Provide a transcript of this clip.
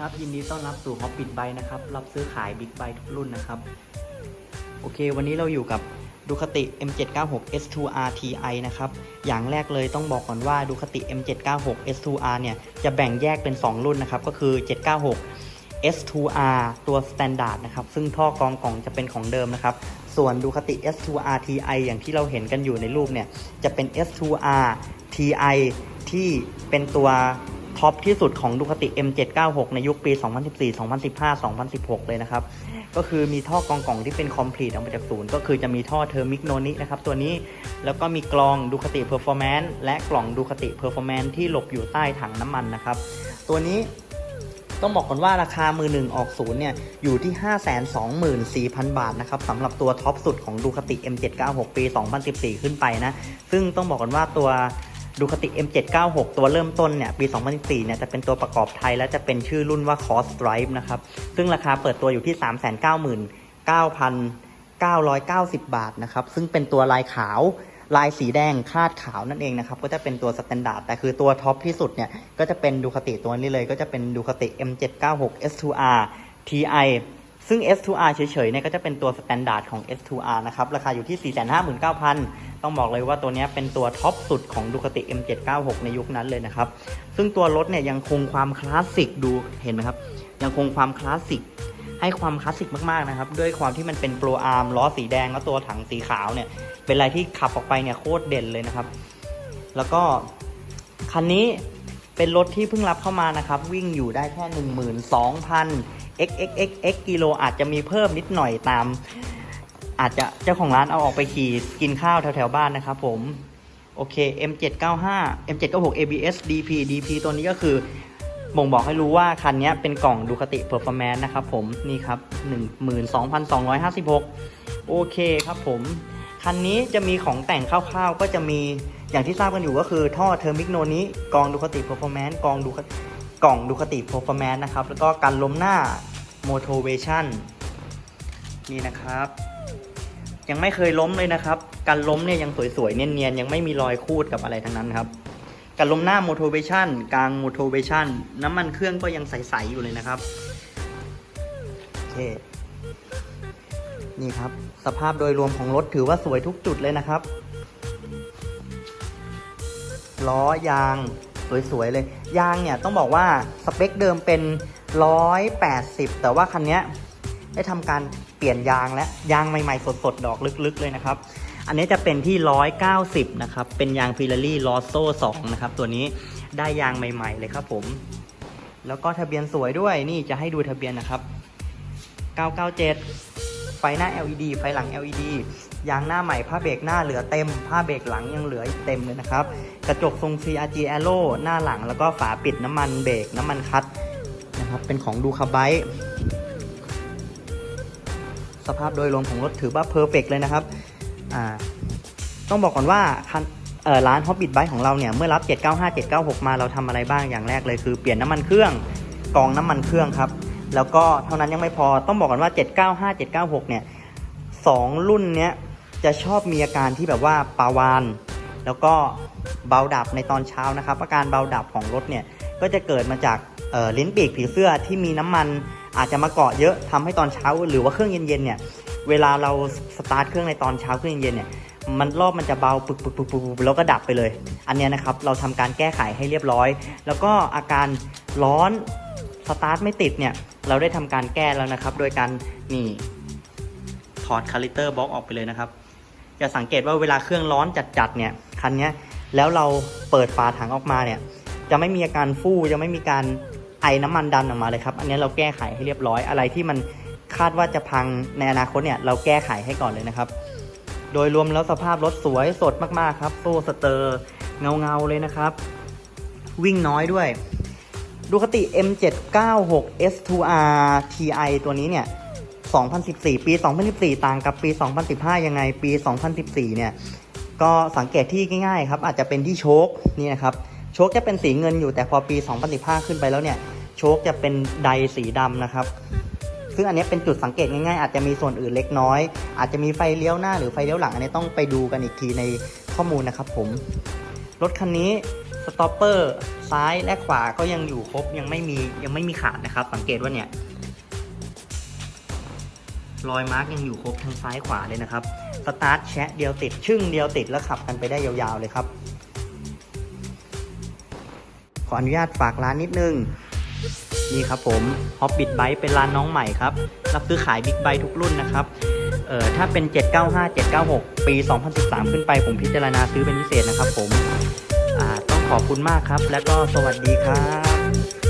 ครับ ยินดีต้อนรับสู่ฮอปปิ b ไบนะครับ รับซื้อขายบิ๊กไบทุกรุ่นนะครับ โอเค วันนี้เราอยู่กับดูคติ M796 S2R Ti นะครับ อย่างแรกเลยต้องบอกก่อนว่าดูคติ M796 S2R เนี่ย จะแบ่งแยกเป็น 2 รุ่นนะครับ ก็คือ 796 S2R ตัว Standard นะครับ ซึ่งท่อกรองกล่องจะเป็นของเดิมนะครับ ส่วนดูคติ S2R Ti อย่างที่เราเห็นกันอยู่ในรูปเนี่ย จะเป็น S2R Ti ที่เป็นตัว ท็อปที่สุดของดูคติ M796 ในยุคปี 2014 2015 2016 เลยนะครับ ก็คือมีท่อกองกล่องที่เป็นคอมพลีทออกมาจากศูนย์ ก็คือจะมีท่อเทอร์มิกโนนินะครับ ตัวนี้แล้วก็มีกลองดูคติเพอร์ฟอร์แมนซ์และกล่องดูคติเพอร์ฟอร์แมนซ์ที่หลบอยู่ใต้ถังน้ำมันนะครับ ตัวนี้ต้องบอกก่อนว่าราคามือหนึ่งออกศูนย์เนี่ยอยู่ที่ 524,000 บาทนะครับสำหรับตัวท็อปสุดของดูคติ M796 ปี 2014 ขึ้นไปนะ ซึ่งต้องบอกก่อนว่าตัว ดูคติ M796 ตัวเริ่มต้นเนี่ยปี 2014เนี่ยจะเป็นตัวประกอบไทยและจะเป็นชื่อรุ่นว่า Cross Drive นะครับ ซึ่งราคาเปิดตัวอยู่ที่ 399,990 บาทนะครับ ซึ่งเป็นตัวลายขาวลายสีแดงคาดขาวนั่นเองนะครับ ก็จะเป็นตัวสแตนดาร์ดแต่คือตัวท็อปที่สุดเนี่ย ก็จะเป็นดูคติตัวนี้เลย ก็จะเป็นดูคติ M796 S2R Ti ซึ่ง S2R เฉยๆเนี่ยก็จะเป็นตัวสแตนดาร์ดของ S2R นะครับ ราคาอยู่ที่ 459,000 ต้องบอกเลยว่าตัวนี้เป็นตัวท็อปสุดของดูคติ M796 ในยุคนั้นเลยนะครับ ซึ่งตัวรถเนี่ยยังคงความคลาสสิกดูเห็นไหมครับ ยังคงความคลาสสิกให้ความคลาสสิกมากๆนะครับ ด้วยความที่มันเป็นโปรอาร์มล้อสีแดงแล้วตัวถังสีขาวเนี่ย เป็นอะไรที่ขับออกไปเนี่ยโคตรเด่นเลยนะครับ แล้วก็คันนี้เป็นรถที่เพิ่งรับเข้ามานะครับ วิ่งอยู่ได้แค่ 12,000 x x x x กิโลอาจจะมีเพิ่มนิดหน่อยตาม อาจจะเจ้าของร้านเอาออกไปขี่กินข้าวแถวๆบ้านนะครับผมโอเค M795 M796 ABS DP DP ตัวนี้ก็คือบ่งบอกให้รู้ว่าคันนี้เป็นกล่องดูคติ Performance นต์นะครับผมนี่ครับ 12,256 โอเคครับผม คันนี้จะมีของแต่งคร่าวๆ ก็จะมีอย่างที่ทราบกันอยู่ก็คือท่อเทอร์มิกโนนี้กองดูคติ Performance กองดู กล่องดูคติ Performance นะครับ แล้วก็การล้มหน้า Motivation นี่นะครับ ยังไม่เคยล้มเลยนะครับ การล้มเนี่ยยังสวยๆ เนียนๆ ยังไม่มีรอยคูดกับอะไรทั้งนั้นครับ การล้มหน้า motivation กลาง motivation น้ำมันเครื่องก็ยังใสๆ อยู่เลยนะครับโอเคนี่ครับ สภาพโดยรวมของรถถือว่าสวยทุกจุดเลยนะครับ ล้อยาง สวยๆเลย ยางเนี่ยต้องบอกว่าสเปคเดิมเป็น 180 แต่ว่าคันนี้ได้ทำการเปลี่ยนยางและยางใหม่ๆ สดๆ ดอกลึกๆเลยนะครับ อันนี้จะเป็นที่ 190 นะครับ เป็นยางฟิลารี่ลอโซ่2นะครับ ตัวนี้ได้ยางใหม่ๆ เลยครับผม แล้วก็ทะเบียนสวยด้วยนี่จะให้ดูทะเบียนนะครับ 997 ไฟหน้า LED ไฟหลัง LED ยางหน้าใหม่ผ้าเบรกหน้าเหลือเต็ม ผ้าเบรกหลังยังเหลืออีกเต็มเลยนะครับ กระจกทรง CRG Aero หน้าหลังแล้วก็ฝาปิดน้ำมันเบรกน้ำมันคัตนะครับเป็นของดูคาไบสภาพโดยรวมของรถถือว่าเพอร์เฟกเลยนะครับต้องบอกก่อนว่าร้าน Hobbit Bike ของเราเนี่ยเมื่อรับ 795 796 มาเราทำอะไรบ้างอย่างแรกเลยคือเปลี่ยนน้ำมันเครื่องกองน้ำมันเครื่องครับ แล้วก็เท่านั้นยังไม่พอต้องบอกก่อนว่า 795 796 เนี่ยสองรุ่นเนี้ยจะชอบมีอาการที่แบบว่าปาวาน แล้วก็เบาดับในตอนเช้านะครับ อาการเบาดับของรถเนี่ยก็จะเกิดมาจากลิ้นปีกผีเสื้อที่มีน้ำมันอาจจะมาเกาะเยอะทำให้ตอนเช้าหรือว่าเครื่องเย็นๆเนี่ยเวลาเราสตาร์ทเครื่องในตอนเช้าเครื่องเย็นๆเนี่ยมันรอบมันจะเบาปึกปึกปึกปึกแล้วก็ดับไปเลย อันเนี้ยนะครับเราทำการแก้ไขให้เรียบร้อย แล้วก็อาการร้อนสตาร์ทไม่ติดเนี่ย เราได้ทำการแก้แล้วนะครับ โดยการนี่ถอดคาลิเตอร์บล็อกออกไปเลยนะครับ จะสังเกตว่าเวลาเครื่องร้อนจัดๆเนี่ยคันเนี้ยแล้วเราเปิดฝาถังออกมาเนี่ย จะไม่มีอาการฟู่จะไม่มีการไอน้ำมันดันออกมาเลยครับ อันนี้เราแก้ไขให้เรียบร้อย อะไรที่มันคาดว่าจะพังในอนาคตเนี่ย เราแก้ไขให้ก่อนเลยนะครับ โดยรวมแล้วสภาพรถสวยสดมากๆครับ โซ่สเตอร์เงาๆเลยนะครับ วิ่งน้อยด้วย ดูคติ M796 S2R Ti ตัวนี้เนี่ย 2014 ปี 2014 ต่างกับปี 2015 ยังไง ปี 2014 เนี่ย ก็สังเกตที่ง่ายๆครับ อาจจะเป็นที่โชคนี่นะครับ โชคจะเป็นสีเงินอยู่แต่พอปี 2015 ขึ้นไปแล้วเนี่ย โชคจะเป็นไดสีดำนะครับ ซึ่งอันนี้เป็นจุดสังเกตง่ายๆ อาจจะมีส่วนอื่นเล็กน้อย อาจจะมีไฟเลี้ยวหน้าหรือไฟเลี้ยวหลัง อันนี้ต้องไปดูกันอีกทีในข้อมูลนะครับผม รถคันนี้ สต็อปเปอร์ซ้ายและขวาก็ยังอยู่ครบยังไม่มียังไม่มีขาดนะครับ สังเกตว่าเนี่ยรอยมาร์กยังอยู่ครบทั้งซ้ายขวาเลยนะครับ สตาร์ทแชะเดียวติดชึ่งเดียวติดแล้วขับกันไปได้ยาวๆเลยครับ ขออนุญาตฝากร้านนิดนึง นี่ครับผม Hobbit Bike เป็นร้านน้องใหม่ครับ รับซื้อขายบิ๊กไบค์ทุกรุ่นนะครับ เอ่อถ้าเป็น 795 796 ปี 2013 ขึ้นไปผมพิจารณาซื้อเป็นพิเศษนะครับผม ขอบคุณมากครับ แล้วก็สวัสดีครับ